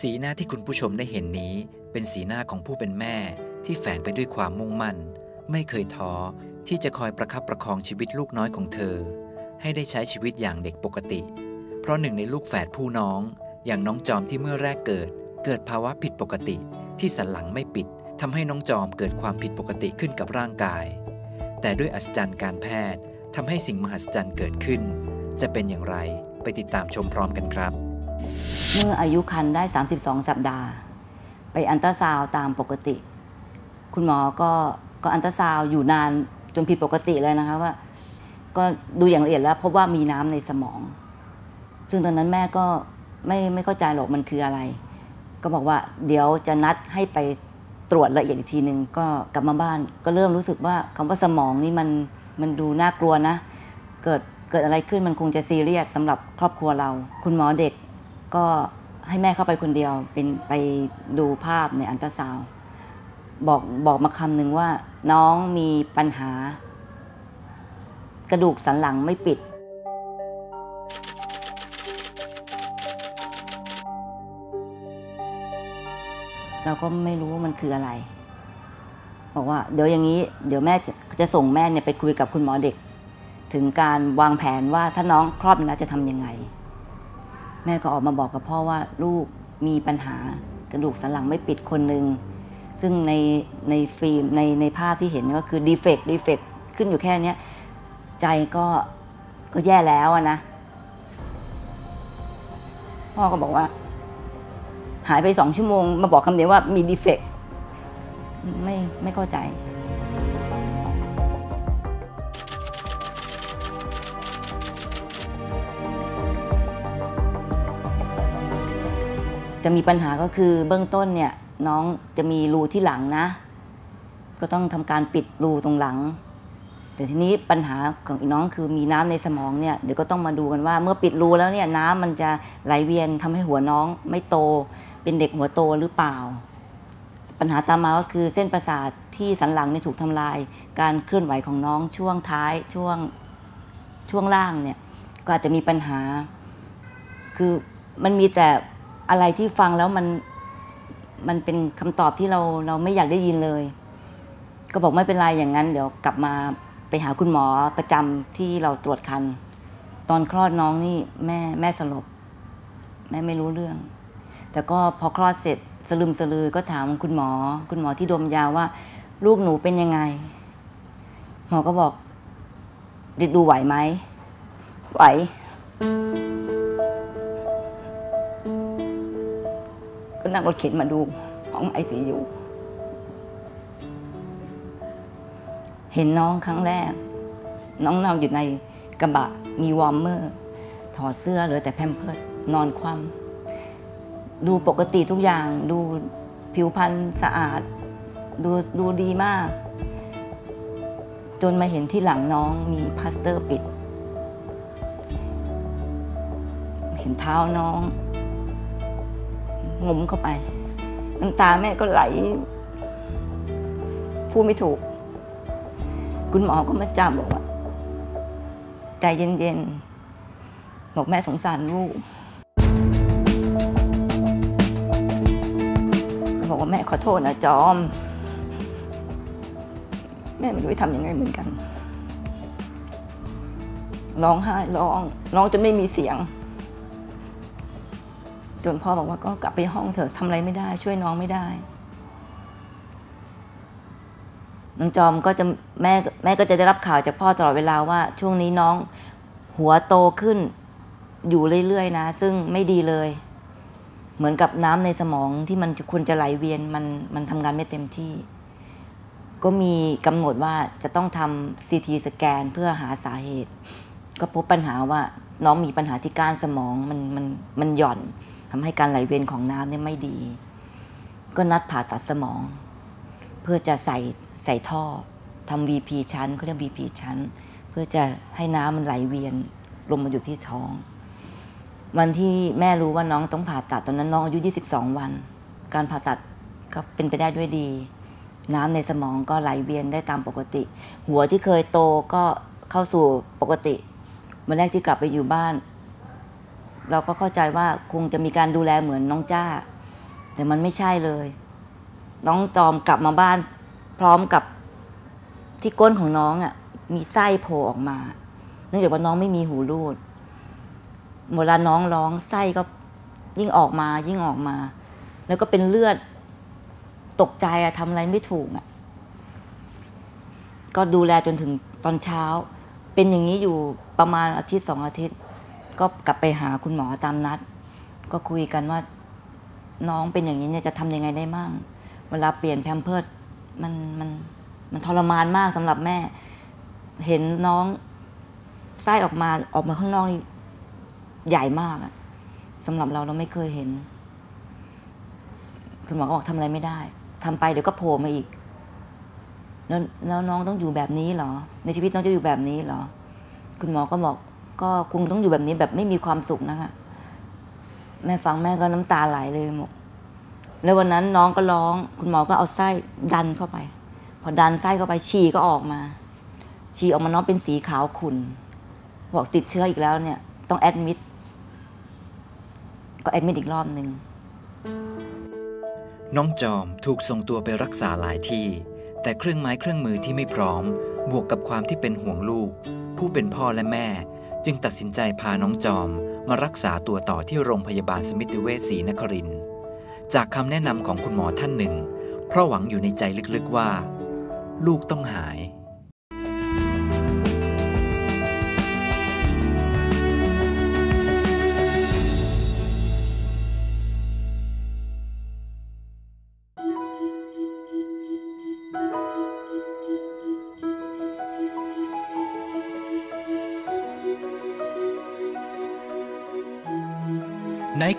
สีหน้าที่คุณผู้ชมได้เห็นนี้เป็นสีหน้าของผู้เป็นแม่ที่แฝงไปด้วยความมุ่งมั่น ไม่เคยท้อที่จะคอยประคับประคองชีวิตลูกน้อยของเธอ ให้ได้ใช้ชีวิตอย่างเด็กปกติ เพราะหนึ่งในลูกแฝดผู้น้อง อย่างน้องจอมที่เมื่อแรกเกิด เกิดภาวะผิดปกติ ที่สันหลังไม่ปิดทำให้น้องจอมเกิดความผิดปกติขึ้นกับร่างกาย แต่ด้วยอัศจรรย์การแพทย์ทำให้สิ่งมหัศจรรย์เกิดขึ้น จะเป็นอย่างไรไปติดตามชมพร้อมกันครับ เมื่ออายุครรภ์ได้ 32 สัปดาห์ ไปอันตราซาวตามปกติ คุณหมอก็ก็อันตราซาวอยู่นานจนผิดปกติเลยนะคะว่า ก็ดูอย่างละเอียดแล้วพบว่ามีน้ำในสมอง ซึ่งตอนนั้นแม่ก็ไม่ไม่เข้าใจหรอกมันคืออะไร ก็บอกว่าเดี๋ยวจะนัดให้ไปตรวจละเอียดอีกทีหนึ่งก็กลับมาบ้าน ก็เริ่มรู้สึกว่าคำว่าสมองนี่มันมันดูน่ากลัวนะ เกิดเกิดอะไรขึ้นมันคงจะซีเรียสสำหรับครอบครัวเรา คุณหมอเด็ก ก็ให้แม่เข้าไปคนเดียวเป็นไปดูภาพในอันตราซาวบอกบอกมาคำหนึ่งว่า น้องมีปัญหา กระดูกสันหลังไม่ปิด เราก็ไม่รู้ว่ามันคืออะไร บอกว่าเดี๋ยวอย่างนี้ เดี๋ยวแม่จะจะส่งแม่เนี่ยไปคุยกับคุณหมอเด็ก ถึงการวางแผนว่าถ้าน้องคลอดมาแล้วจะทำยังไง แม่ก็ออกมาบอกกับพ่อว่าลูกมีปัญหากระดูกสันหลังไม่ปิดคนหนึ่งซึ่งในในฟิล์มในในภาพที่เห็นก็คือดีเฟกต์ดีเฟกต์ขึ้นอยู่แค่นี้ใจก็ก็แย่แล้วอะนะ พ่อก็บอกว่า หายไปสองชั่วโมง มาบอกคำเดียวว่ามีดีเฟกต์ไม่ไม่เข้าใจ จะมีปัญหาก็คือเบื้องต้นเนี่ยน้องจะมีรูที่หลังนะ ก็ต้องทำการปิดรูตรงหลัง แต่ทีนี้ปัญหาของอีน้องคือมีน้ำในสมองเนี่ยเดี๋ยวก็ต้องมาดูกันว่า เมื่อปิดรูแล้วเนี่ยน้ำมันจะไหลเวียนทำให้หัวน้องไม่โต เป็นเด็กหัวโตหรือเปล่า ปัญหาตามมาก็คือเส้นประสาทที่สันหลังเนี่ยถูกทำลาย การเคลื่อนไหวของน้องช่วงท้ายช่วงช่วงล่างเนี่ยก็อาจจะมีปัญหา คือมันมีแต่ อะไรที่ฟังแล้วมันมันเป็นคำตอบที่เราเราไม่อยากได้ยินเลย ก็บอกไม่เป็นไรอย่างนั้น เดี๋ยวกลับมาไปหาคุณหมอประจำที่เราตรวจคัน ตอนคลอดน้องนี่แม่แม่สลบ แม่ไม่รู้เรื่อง แต่ก็พอคลอดเสร็จสลึมสลือก็ถามคุณหมอ คุณหมอที่ดมยาว่า ลูกหนูเป็นยังไง หมอก็บอกดิดดูไหวไหมไหว นั่งรถเข็นมาดูห้องไอซียูเห็นน้องครั้งแรก น้องนอนอยู่ในกระบะมีวอร์มเมอร์ ถอดเสื้อเหลือแต่แพมเพิร์สนอนคว่ำดูปกติทุกอย่างดูผิวพรรณสะอาด ดูดูดีมาก จนมาเห็นที่หลังน้องมีพลาสเตอร์ปิด เห็นเท้าน้อง งมเข้าไป น้ำตาแม่ก็ไหล พูดไม่ถูก คุณหมอก็มาจำบอกว่า ใจเย็นๆ บอกแม่สงสารลูกบอกว่าแม่ขอโทษนะจอม แม่ไม่รู้จะทำยังไงเหมือนกัน ร้องไห้ร้อง ร้องจนไม่มีเสียง จนพ่อบอกว่าก็กลับไปห้องเถอะทำอะไรไม่ได้ ช่วยน้องไม่ได้น้องจอมก็จะแม่แม่ก็จะได้รับข่าวจากพ่อตลอดเวลาว่า ช่วงนี้น้องหัวโตขึ้นอยู่เรื่อยๆนะ ซึ่งไม่ดีเลย เหมือนกับน้ำในสมองที่มันควรจะไหลเวียนมันมันทำงานไม่เต็มที่ ก็มีกำหนดว่าจะต้องทำซีทีสแกนเพื่อหาสาเหตุ ก็พบปัญหาว่าน้องมีปัญหาที่ก้านสมองมันมันมันหย่อน ทำให้การไหลเวียนของน้ำเนี่ยไม่ดี ก็นัดผ่าตัดสมอง เพื่อจะใส่ใส่ท่อทำ VP ชั้นเขาเรียก VP ชั้น เพื่อจะให้น้ำมันไหลเวียนลงมาอยู่ที่ท้อง วันที่แม่รู้ว่าน้องต้องผ่าตัดตอนนั้นน้องอายุ 22 วัน การผ่าตัดก็เป็นไปได้ด้วยดี น้ำในสมองก็ไหลเวียนได้ตามปกติ หัวที่เคยโตก็เข้าสู่ปกติวันแรกที่กลับไปอยู่บ้าน เราก็เข้าใจว่าคงจะมีการดูแลเหมือนน้องจ้า แต่มันไม่ใช่เลย น้องจอมกลับมาบ้าน พร้อมกับที่ก้นของน้องอะ่ะ มีไส้โผล่ออกมา เนื่องจากว่าน้องไม่มีหูรูดเวลาน้องร้องไส้ก็ยิ่งออกมา ยิ่งออกมา แล้วก็เป็นเลือดตกใจอะทำอะไรไม่ถูกอะก็ดูแลจนถึงตอนเช้า เป็นอย่างนี้อยู่ประมาณอาทิตย์สองอาทิตย์ ก็กลับไปหาคุณหมอตามนัด ก็คุยกันว่าน้องเป็นอย่างนี้เนี่ยจะทำยังไงได้มั่ง เวลาเปลี่ยนแพมเพิร์ดมันมันมันทรมานมากสำหรับแม่ เห็นน้องไส้ออกมาออกมาข้างนอกนี่ใหญ่มากอะสำหรับเราเราไม่เคยเห็น คุณหมอก็บอกทำอะไรไม่ได้ทำไปเดี๋ยวก็โผล่มาอีก แล้วแล้วน้องต้องอยู่แบบนี้เหรอ ในชีวิตน้องจะอยู่แบบนี้เหรอ คุณหมอก็บอก ก็คงต้องอยู่แบบนี้แบบไม่มีความสุขนะคะแม่ฟังแม่ก็น้ำตาไหลเลยหมดแล้ววันนั้นน้องก็ร้อง คุณหมอก็เอาไส้ดันเข้าไป พอดันไส้เข้าไปฉี่ก็ออกมา ฉี่ออกมาน้องเป็นสีขาวขุ่นบอกติดเชื้ออีกแล้วเนี่ย ต้องแอดมิดก็แอดมิดอีกรอบหนึ่งน้องจอมถูกส่งตัวไปรักษาหลายที่ แต่เครื่องไม้เครื่องมือที่ไม่พร้อม บวกกับความที่เป็นห่วงลูก ผู้เป็นพ่อและแม่ จึงตัดสินใจพาน้องจอมมารักษาตัวต่อที่โรงพยาบาลสมิติเวชศรีนคริน จากคำแนะนำของคุณหมอท่านหนึ่ง เพราะหวังอยู่ในใจลึกๆว่า ลูกต้องหาย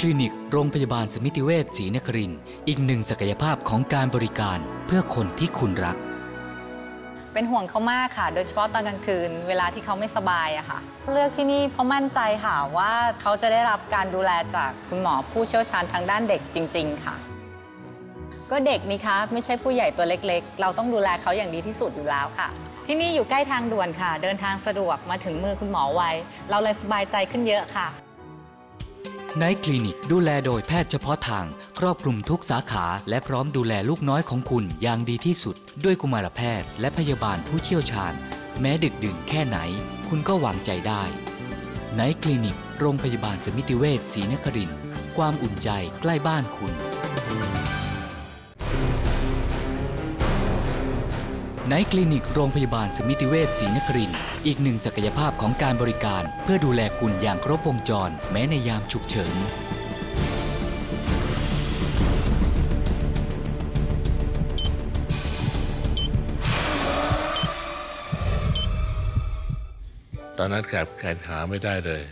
คลินิกโรงพยาบาลสมิติเวชศรีนครินอีกหนึ่งศักยภาพของการบริการเพื่อคนที่คุณรัก เป็นห่วงเขามากค่ะ โดยเฉพาะตอนกลางคืน เวลาที่เขาไม่สบายอะค่ะ เลือกที่นี่เพราะมั่นใจค่ะว่าเขาจะได้รับการดูแลจากคุณหมอผู้เชี่ยวชาญทางด้านเด็กจริง ๆ ค่ะ ก็เด็กนี่คะไม่ใช่ผู้ใหญ่ตัวเล็กๆ เราต้องดูแลเขาอย่างดีที่สุดอยู่แล้วค่ะ ที่นี่อยู่ใกล้ทางด่วนค่ะ เดินทางสะดวกมาถึงมือคุณหมอไวเราเลยสบายใจขึ้นเยอะค่ะ ในคลินิกดูแลโดยแพทย์เฉพาะทาง ครอบคลุมทุกสาขา และพร้อมดูแลลูกน้อยของคุณอย่างดีที่สุด ด้วยกุมารแพทย์และพยาบาลผู้เชี่ยวชาญ แม้ดึกดื่นแค่ไหน คุณก็วางใจได้ในคลินิก โรงพยาบาลสมิติเวชศรีนครินทร์ความอุ่นใจใกล้บ้านคุณ ในคลินิกโรงพยาบาลสมิติเวชศรีนครินอีกหนึ่งศักยภาพของการบริการ เพื่อดูแลคุณอย่างครบวงจร แม้ในยามฉุกเฉิน ตอนนั้นแขนแขนขาไม่ได้เลย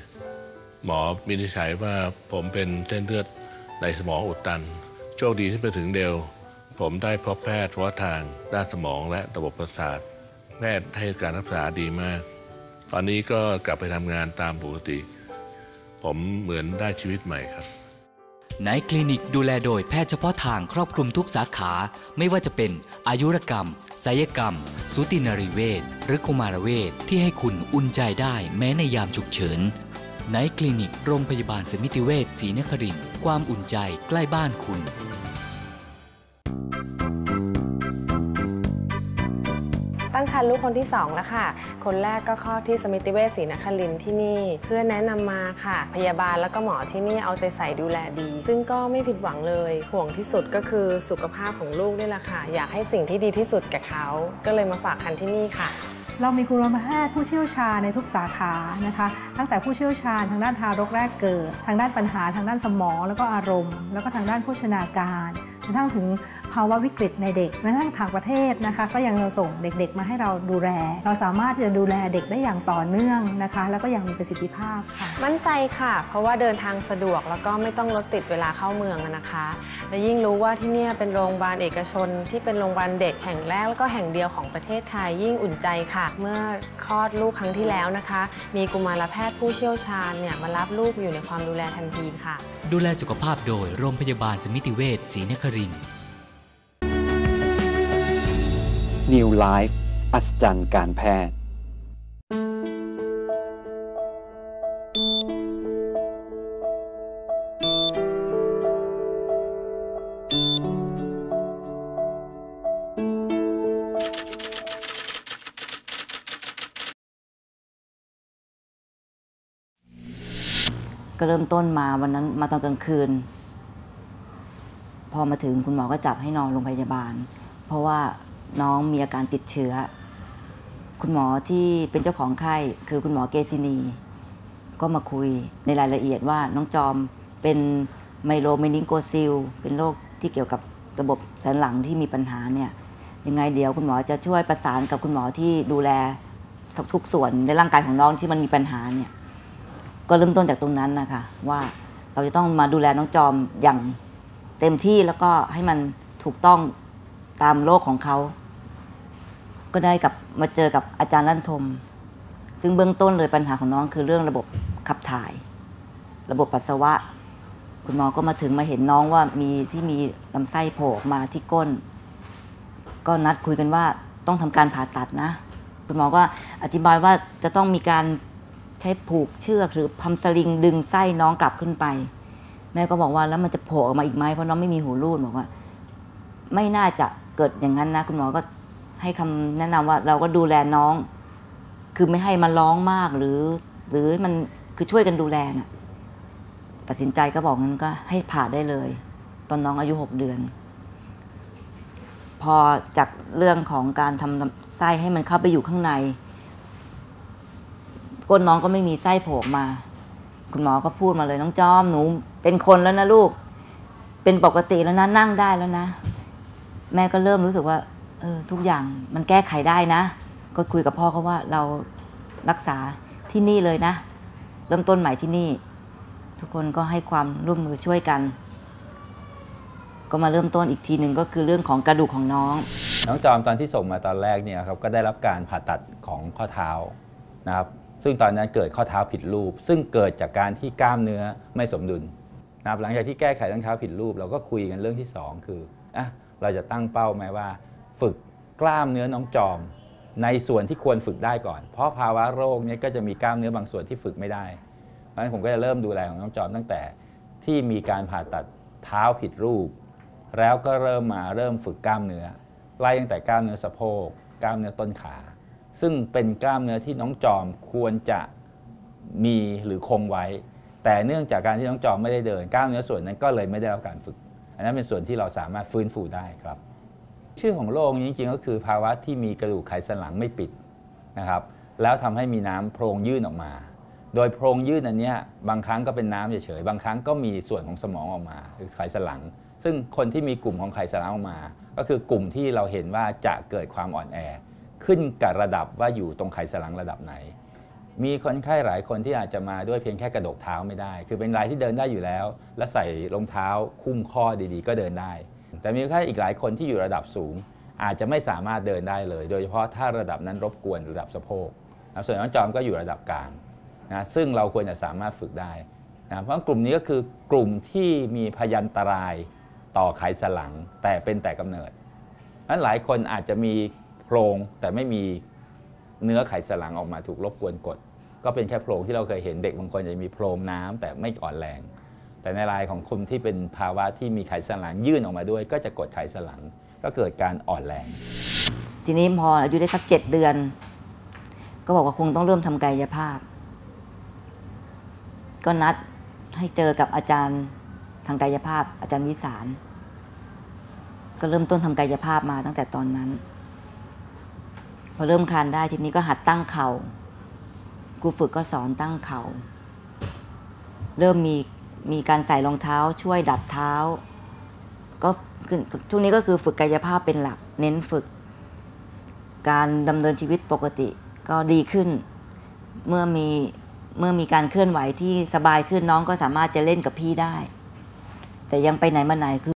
หมอวินิจฉัยว่าผมเป็นเส้นเลือดในสมองอุดตัน โชคดีที่ไปถึงเร็ว ผมได้พบแพทย์เฉพาะทางด้านสมองและระบบประสาทแพทย์ให้การรักษาดีมาก ตอนนี้ก็กลับไปทำงานตามปกติ ผมเหมือนได้ชีวิตใหม่ครับในคลินิกดูแลโดยแพทย์เฉพาะทางครอบคลุมทุกสาขา ไม่ว่าจะเป็นอายุรกรรมศัลยกรรม สูตินรีเวชหรือกุมารเวชที่ให้คุณอุ่นใจได้แม้ในยามฉุกเฉินในคลินิกโรงพยาบาลสมิติเวชศรีนครินทร์ความอุ่นใจใกล้บ้านคุณ ตั้งครรภ์ลูกคนที่2แล้วค่ะ คนแรกก็คลอดที่สมิติเวชศรีนครินที่นี่ เพื่อนแนะนำมาค่ะ พยาบาลแล้วก็หมอที่นี่เอาใจใส่ดูแลดี ซึ่งก็ไม่ผิดหวังเลย ห่วงที่สุดก็คือสุขภาพของลูกนี่แหละค่ะ อยากให้สิ่งที่ดีที่สุดกับเขา ก็เลยมาฝากคันที่นี่ค่ะเรามีคุณแพทย์ผู้เชี่ยวชาญในทุกสาขานะคะ ตั้งแต่ผู้เชี่ยวชาญทางด้านทารกแรกเกิด ทางด้านปัญหาทางด้านสมอง แล้วก็อารมณ์ แล้วก็ทางด้านโภชนาการกระทั่งถึงภาวะวิกฤตในเด็กแม้กระทั่งต่างประเทศนะคะ ก็ยังส่งเด็กๆ มาให้เราดูแล เราสามารถที่จะดูแลเด็กได้อย่างต่อเนื่องนะคะ แล้วก็อย่างมีประสิทธิภาพค่ะ มั่นใจค่ะ เพราะว่าเดินทางสะดวกแล้วก็ไม่ต้องรถติดเวลาเข้าเมืองอะนะคะ และยิ่งรู้ว่าที่เนี่ยเป็นโรงพยาบาลเอกชน ที่เป็นโรงพยาบาลเด็กแห่งแรกแล้วก็แห่งเดียวของประเทศไทยยิ่งอุ่นใจค่ะ เมื่อคลอดลูกครั้งที่แล้วนะคะ มีกุมารแพทย์ผู้เชี่ยวชาญเนี่ยมารับลูกอยู่ในความดูแลทันทีค่ะ ดูแลสุขภาพโดยโรงพยาบาลสมิติเวชศรีนครินทร์ New Life อัศจรรย์การแพทย์ ก็เริ่มต้นมาวันนั้นมาตอนกลางคืน พอมาถึงคุณหมอก็จับให้นอนโรงพยาบาล เพราะว่า น้องมีอาการติดเชื้อ คุณหมอที่เป็นเจ้าของไข้คือคุณหมอเกซินี ก็มาคุยในรายละเอียดว่าน้องจอมเป็นไมโลเมนิงโกซิล เป็นโรคที่เกี่ยวกับระบบสันหลังที่มีปัญหาเนี่ยยังไงเดี๋ยวคุณหมอจะช่วยประสานกับคุณหมอที่ดูแลทุกส่วนในร่างกายของน้องที่มันมีปัญหาเนี่ยก็เริ่มต้นจากตรงนั้นนะคะว่าเราจะต้องมาดูแลน้องจอมอย่างเต็มที่แล้วก็ให้มันถูกต้อง ตามโรคของเขา ก็ได้กับมาเจอกับอาจารย์ลั่นทม ซึ่งเบื้องต้นเลยปัญหาของน้องคือเรื่องระบบขับถ่าย ระบบปัสสาวะ คุณหมอก็มาถึงมาเห็นน้องว่ามีที่มีลำไส้โผล่ออกมาที่ก้น ก็นัดคุยกันว่าต้องทำการผ่าตัดนะ คุณหมอก็อธิบายว่าจะต้องมีการใช้ผูกเชือกหรือพัมสลิงดึงไส้น้องกลับขึ้นไป แม่ก็บอกว่าแล้วมันจะโผล่ออกมาอีกไหมเพราะน้องไม่มีหูรูดบอกว่า ไม่น่าจะ เกิดอย่างนั้นนะคุณหมอก็ให้คำแนะนำว่าเราก็ดูแลน้อง คือไม่ให้มันร้องมากหรือ หรือมันคือช่วยกันดูแลน่ะตัดสินใจก็บอกงั้นก็ให้ผ่าได้เลย ตอนน้องอายุหกเดือน พอจากเรื่องของการทำไส้ให้มันเข้าไปอยู่ข้างในก้นน้องก็ไม่มีไส้โผล่มา คุณหมอก็พูดมาเลยน้องจอมหนู เป็นคนแล้วนะลูก เป็นปกติแล้วนะนั่งได้แล้วนะ แม่ก็เริ่มรู้สึกว่าเออทุกอย่างมันแก้ไขได้นะ ก็คุยกับพ่อเขาว่าเรารักษาที่นี่เลยนะ เริ่มต้นใหม่ที่นี่ ทุกคนก็ให้ความร่วมมือช่วยกัน ก็มาเริ่มต้นอีกทีหนึ่งก็คือเรื่องของกระดูกของน้อง น้องจอมตอนที่ส่งมาตอนแรกเนี่ยครับก็ได้รับการผ่าตัดของข้อเท้านะครับซึ่งตอนนั้นเกิดข้อเท้าผิดรูป ซึ่งเกิดจากการที่กล้ามเนื้อไม่สมดุลนะครับหลังจากที่แก้ไขรองเท้าผิดรูป เราก็คุยกันเรื่องที่ 2 คืออะ เราจะตั้งเป้าไหมว่า ฝึกกล้ามเนื้อน้องจอม ในส่วนที่ควรฝึกได้ก่อน เพราะภาวะโรคนี้ก็จะมีกล้ามเนื้อบางส่วนที่ฝึกไม่ได้ เพราะฉะนั้นผมก็จะเริ่มดูแลของน้องจอมตั้งแต่ที่มีการผ่าตัดเท้าผิดรูป แล้วก็เริ่มมาเริ่มฝึกกล้ามเนื้อไล่ตั้งแต่กล้ามเนื้อสะโพกกล้ามเนื้อต้นขา ซึ่งเป็นกล้ามเนื้อที่น้องจอมควรจะมีหรือคงไว้ แต่เนื่องจากการที่น้องจอมไม่ได้เดิน กล้ามเนื้อส่วนนั้นก็เลยไม่ได้รับการฝึก อันนั้นเป็นส่วนที่เราสามารถฟื้นฟูได้ครับ ชื่อของโรคจริงๆก็คือภาวะที่มีกระดูกไขสันหลังไม่ปิดนะครับ แล้วทำให้มีน้ำโพรงยื่นออกมา โดยโพรงยื่นอันนี้บางครั้งก็เป็นน้ำเฉยๆบางครั้งก็มีส่วนของสมองออกมาหรือไขสันหลัง ซึ่งคนที่มีกลุ่มของไขสันหลังออกมา ก็คือกลุ่มที่เราเห็นว่าจะเกิดความอ่อนแอ ขึ้นกับระดับว่าอยู่ตรงไขสันหลังระดับไหน มีคนไข้หลายคนที่อาจจะมาด้วยเพียงแค่กระดกเท้าไม่ได้ คือเป็นรายที่เดินได้อยู่แล้ว และใส่รองเท้าคุ้มข้อดีๆ ก็เดินได้ แต่มีคนไข้อีกหลายคนที่อยู่ระดับสูง อาจจะไม่สามารถเดินได้เลย โดยเฉพาะถ้าระดับนั้นรบกวนระดับสะโพกส่วนน้องจอมก็อยู่ระดับกลางนะซึ่งเราควรจะสามารถฝึกได้นะเพราะกลุ่มนี้ก็คือกลุ่มที่มีพยันตรายต่อไขสันหลังแต่เป็นแต่กำเนิดนั้นหลายคนอาจจะมีโพรงแต่ไม่มีเนื้อไขสันหลังออกมาถูกรบกวนกด ก็เป็นแค่โพรงที่เราเคยเห็นเด็กบางคนจะมีโพรงน้ำแต่ไม่อ่อนแรง แต่ในรายของคนที่เป็นภาวะที่มีไขสันหลังยื่นออกมาด้วย ก็จะกดไขสันหลัง ก็เกิดการอ่อนแรง ทีนี้พออายุได้สักเจ็ดเดือน ก็บอกว่าคงต้องเริ่มทำกายภาพ ก็นัดให้เจอกับอาจารย์ทางกายภาพ อาจารย์วิสาร ก็เริ่มต้นทำกายภาพมาตั้งแต่ตอนนั้น พอเริ่มคลานได้ทีนี้ก็หัดตั้งเขา่า ครูฝึกก็สอนตั้งเขา่าเริ่มมีมีการใส่รองเท้าช่วยดัดเท้า ก็ช่วงนี้ก็คือฝึกกายภาพเป็นหลัก เน้นฝึก การดำเนินชีวิตปกติก็ดีขึ้น เมื่อมีเมื่อมีการเคลื่อนไหวที่สบายขึ้นน้องก็สามารถจะเล่นกับพี่ได้ แต่ยังไปไหนมาไหนคือ